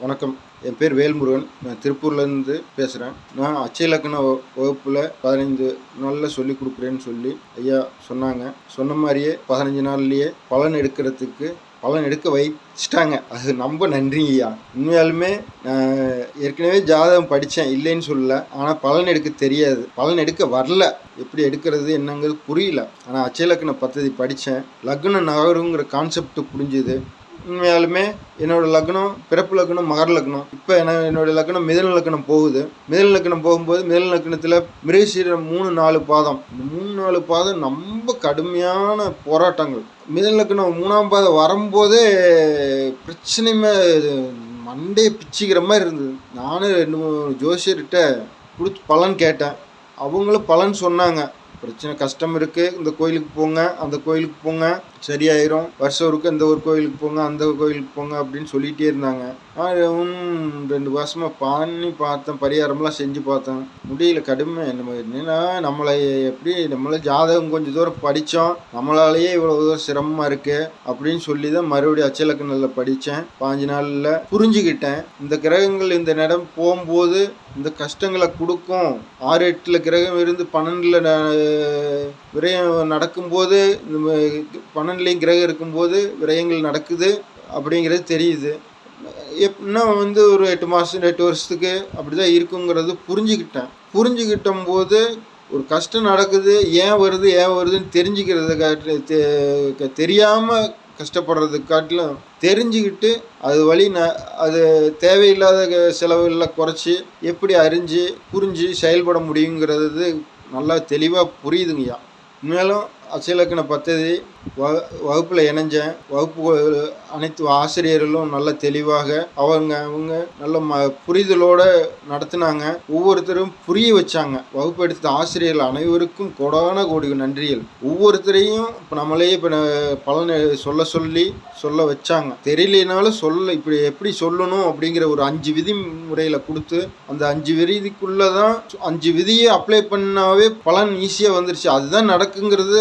வணக்கம். என் பேர் வேல்முருகன். நான் திருப்பூர்லேருந்து பேசுகிறேன் நான் அச்சய இலக்கண வகு- பதினைந்து நாளில் சொல்லி கொடுக்குறேன்னு சொல்லி ஐயா சொன்னாங்க. சொன்ன மாதிரியே பதினஞ்சு நாள்லேயே பலன் எடுக்கிறதுக்கு பலன் எடுக்க வச்சிட்டாங்க. அது ரொம்ப நன்றிங்க ஐயா. உண்மையாலுமே நான் ஏற்கனவே ஜாதகம் படித்தேன். இல்லைன்னு சொல்லல. ஆனால் பலன் எடுக்க தெரியாது. பலன் எடுக்க வரல. எப்படி எடுக்கிறது என்னங்கிறது புரியல. ஆனால் அச்சய இலக்கண பദ്ധதி படித்தேன். லக்ன நகருங்கிற கான்செப்ட் புரிஞ்சுது. உண்மையாலுமே என்னோடய லக்னம் பிறப்பு லக்னம் மகர லக்னம். இப்போ என்ன என்னோடய லக்னம் மிதன லக்னம் போகுது. மிதன லக்னம் போகும்போது மிதன லக்னத்தில் மிருகசீரம் மூணு நாலு பாதம். இந்த மூணு நாலு பாதம் ரொம்ப கடுமையான போராட்டங்கள். மிதன லக்னம் மூணாம் பாதம் வரும்போதே பிரச்சனையுமே மண்டையை பிச்சுக்கிற மாதிரி இருந்தது. நானும் ரெண்டு மூணு ஜோசியர்கிட்ட கொடுத்து பலன் கேட்டேன். அவங்களும் பலன் சொன்னாங்க. பிரச்சனை கஷ்டம் இருக்குது இந்த கோயிலுக்கு போங்க அந்த கோயிலுக்கு போங்க. சரியாயிரும். வருஷம் ஒருக்க இந்த ஒரு கோயிலுக்கு போங்க அந்த கோயிலுக்கு போங்க அப்படின்னு சொல்லிகிட்டே இருந்தாங்க. அதுவும் ரெண்டு வருஷமாக பண்ணி பார்த்தேன் பரிகாரம்லாம் செஞ்சு பார்த்தேன். முடியல கடுமை. நம்ம என்னன்னா நம்மளை எப்படி நம்மள ஜாதகம் கொஞ்சம் தூரம் படித்தோம். நம்மளாலேயே இவ்வளோ தூரம் சிரமமாக இருக்குது அப்படின்னு சொல்லி தான் மறுபடியும் அச்சலக்கணில் படித்தேன். பாஞ்சு நாளில் புரிஞ்சுக்கிட்டேன். இந்த கிரகங்கள் இந்த இடம் போகும்போது இந்த கஷ்டங்களை கொடுக்கும். ஆறு எட்டில் கிரகம் இருந்து பன்னெண்டில் விரயம் நடக்கும்போது இந்த பன்னெண்டுலேயும் கிரகம் இருக்கும்போது விரயங்கள் நடக்குது அப்படிங்கிறது தெரியுது. எப்படின்னா வந்து ஒரு எட்டு மாதம் எட்டு வருஷத்துக்கு அப்படி தான் இருக்குங்கிறது புரிஞ்சுக்கிட்டேன். புரிஞ்சுக்கிட்டும் போது ஒரு கஷ்டம் நடக்குது ஏன் வருது ஏன் வருதுன்னு தெரிஞ்சுக்கிறது காட்டு தெ- தெரியாமல் கஷ்டப்படுறது காட்டிலும் தெரிஞ்சுக்கிட்டு அது வழி ந அது தேவையில்லாத செலவுகளை குறைச்சி எப்படி அறிஞ்சு புரிஞ்சு செயல்பட முடியுங்கிறது நல்லா தெளிவாக புரியுதுங்கய்யா. மேலும் அச்சலக்கண பத்ததி வ வகுப்பில் இணைஞ்சேன். வகுப்பு அனைத்து ஆசிரியர்களும் நல்ல தெளிவாக அவங்க அவங்க நல்ல ம புரிதலோட நடத்தினாங்க. ஒவ்வொருத்தரும் புரிய வச்சாங்க. வகுப்பு எடுத்த ஆசிரியர்கள் அனைவருக்கும் கொடான கோடி நன்றிகள். ஒவ்வொருத்தரையும் இப்போ நம்மளே இப்போ பலன் சொல்ல சொல்லி சொல்ல வச்சாங்க. தெரியலனாலும் சொல்ல இப்படி எப்படி சொல்லணும் அப்படிங்கிற ஒரு அஞ்சு விதிமுறையில் கொடுத்து அந்த அஞ்சு விதிக்குள்ளே தான் அஞ்சு விதியை அப்ளை பண்ணாவே பலன் ஈஸியாக வந்துருச்சு. அதுதான் நடக்குங்கிறது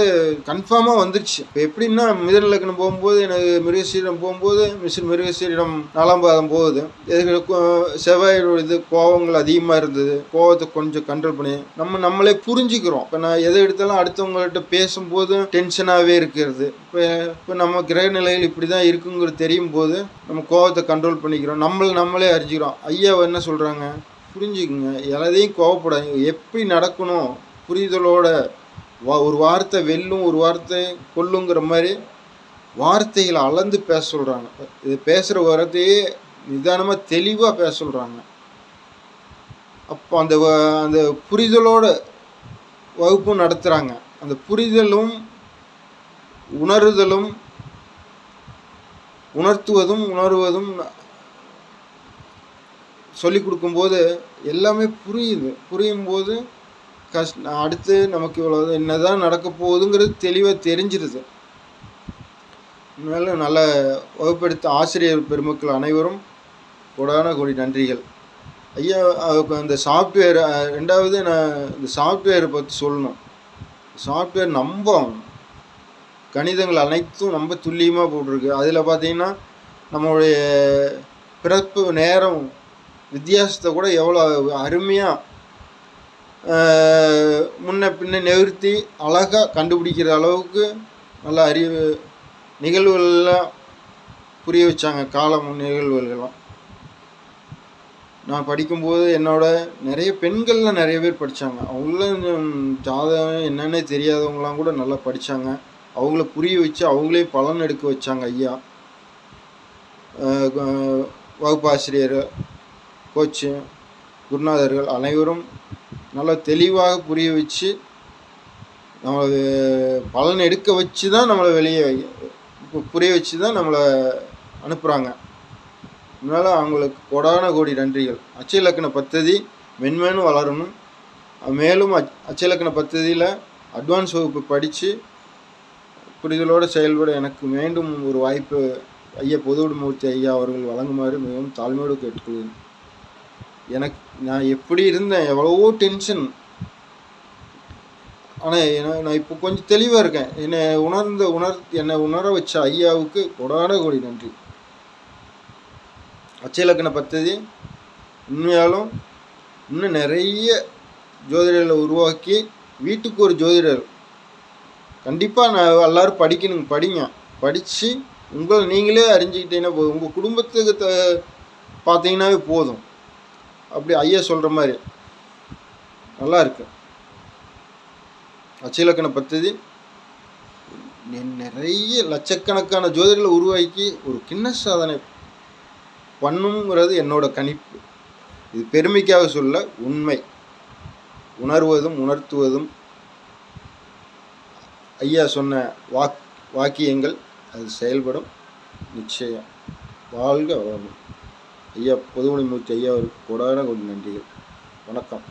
கன்ஃபார்மாக வந்துருச்சு. இப்போ எப்படின்னா மிதன் லக்னம் போகும்போது எனக்கு மிருகசீரம் போகும்போது மிஷின் மிருகசீரிடம் நாலாம் பாதம் போகுது. எதுக்கு செவ்வாயோட இது கோவங்கள் அதிகமாக இருந்தது. கோவத்தை கொஞ்சம் கண்ட்ரோல் பண்ணி நம்ம நம்மளே புரிஞ்சுக்கிறோம். இப்போ நான் எதை எடுத்தாலும் அடுத்தவங்கள்ட்ட பேசும்போது டென்ஷனாகவே இருக்கிறது. இப்போ இப்போ நம்ம கிரக நிலைகள் இப்படி தான் இருக்குங்கிறது தெரியும் போது நம்ம கோவத்தை கண்ட்ரோல் பண்ணிக்கிறோம். நம்மளை நம்மளே அறிஞ்சிக்கிறோம். ஐயா என்ன சொல்கிறாங்க புரிஞ்சுக்குங்க. எல்லாத்தையும் கோவப்படாதீங்க எப்படி நடக்கணும்? புரிதலோட வா ஒரு வார்த்தை வெல்லும் ஒரு வார்த்தை கொல்லுங்கிற மாதிரி வார்த்தைகளை அளந்து பேச சொல்கிறாங்க இது பேசுகிற வார்த்தையே நிதானமாக தெளிவாக பேச சொல்கிறாங்க அப்போ அந்த அந்த புரிதலோட வகுப்பும் நடத்துகிறாங்க அந்த புரிதலும் உணருதலும் உணர்த்துவதும் உணர்வதும் சொல்லி கொடுக்கும்போது எல்லாமே புரியுது. புரியும் போது கஷ் அடுத்து நமக்கு இவ்வளோ என்ன தான் நடக்க போகுதுங்கிறது தெளிவாக தெரிஞ்சிருது. மேலும் நல்ல வகுப்பெடுத்த ஆசிரியர் பெருமக்கள் அனைவரும் உடான கூடி நன்றிகள். ஐயா அதுக்கு அந்த சாஃப்ட்வேர் ரெண்டாவது நான் இந்த சாஃப்ட்வேரை பற்றி சொல்லணும். சாஃப்ட்வேர் நம்ப கணிதங்கள் அனைத்தும் ரொம்ப துல்லியமாக போட்டிருக்கு. அதில் பார்த்தீங்கன்னா நம்மளுடைய பிறப்பு நேரம் வித்தியாசத்தை கூட எவ்வளோ அருமையாக முன்ன பின்ன நிறுத்தி அழகாக கண்டுபிடிக்கிற அளவுக்கு நல்ல அறிவு நிகழ்வுகள்லாம் புரிய வச்சாங்க காலம் நிகழ்வுகள்லாம். நான் படிக்கும்போது என்னோட நிறைய பெண்கள்லாம் நிறைய பேர் படித்தாங்க அவங்களும் ஜாதகம் என்னன்னே தெரியாதவங்களாம் கூட நல்லா படித்தாங்க அவங்கள புரிய வச்சு அவங்களே பலன் எடுக்க வச்சாங்க ஐயா. வகுப்பாசிரியர் கோச்சு குருநாதர்கள் அனைவரும் நல்லா தெளிவாக புரிய வச்சு நம்மளது பலன் எடுக்க வச்சு தான் நம்மளை வெளியே புரிய வச்சு தான் நம்மளை அனுப்புகிறாங்க அதனால் அவங்களுக்கு கொடான கோடி நன்றிகள். அச்ச இலக்கண பத்ததி மென்மேலும் வளரணும். மேலும் அச்ச இலக்கண பத்ததியில் அட்வான்ஸ் வகுப்பு படித்து புரிதலோடு செயல்பட எனக்கு மீண்டும் ஒரு வாய்ப்பு ஐயா பொதுவுடமூர்த்தி ஐயா அவர்கள் வழங்குமாறு மிகவும் தாழ்மையோடு கேட்டுக்கொள்கிறேன். எனக்கு நான் எப்படி இருந்தேன்? எவ்வளவோ டென்ஷன் ஆனால் நான் இப்போ கொஞ்சம் தெளிவாக இருக்கேன். என்னை உணர்ந்த உணர் என்னை உணர வச்ச ஐயாவுக்கு கொடான கோடி நன்றி. அச்சயலக்கண பத்ததி உண்மையாலும் இன்னும் நிறைய ஜோதிடர்களை உருவாக்கி வீட்டுக்கு ஒரு ஜோதிடர். கண்டிப்பாக நான் எல்லோரும் படிக்கணுங்க படிங்க. படித்து உங்களை நீங்களே அறிஞ்சிக்கிட்டீங்கன்னா போதும். உங்கள் குடும்பத்துக்கு த பார்த்தீங்கன்னாவே போதும். அப்படி ஐயா சொல்கிற மாதிரி. நல்லா இருக்கு. அச்சிலக்கண பத்ததி நிறைய லட்சக்கணக்கான ஜோதிடர்களை உருவாக்கி ஒரு கிண்ண சாதனை பண்ணுங்கிறது என்னோட கணிப்பு. இது பெருமைக்காக சொல்ல உண்மை. உணர்வதும் உணர்த்துவதும் ஐயா சொன்ன வாக் வாக்கியங்கள் அது செயல்படும். நிச்சயம். வாழ்க வளமுடன். ஐயா பொதுமொழிமூர்த்தி ஐயா ஐயாவிற்கு கொடான கொடி நன்றிகள். வணக்கம்.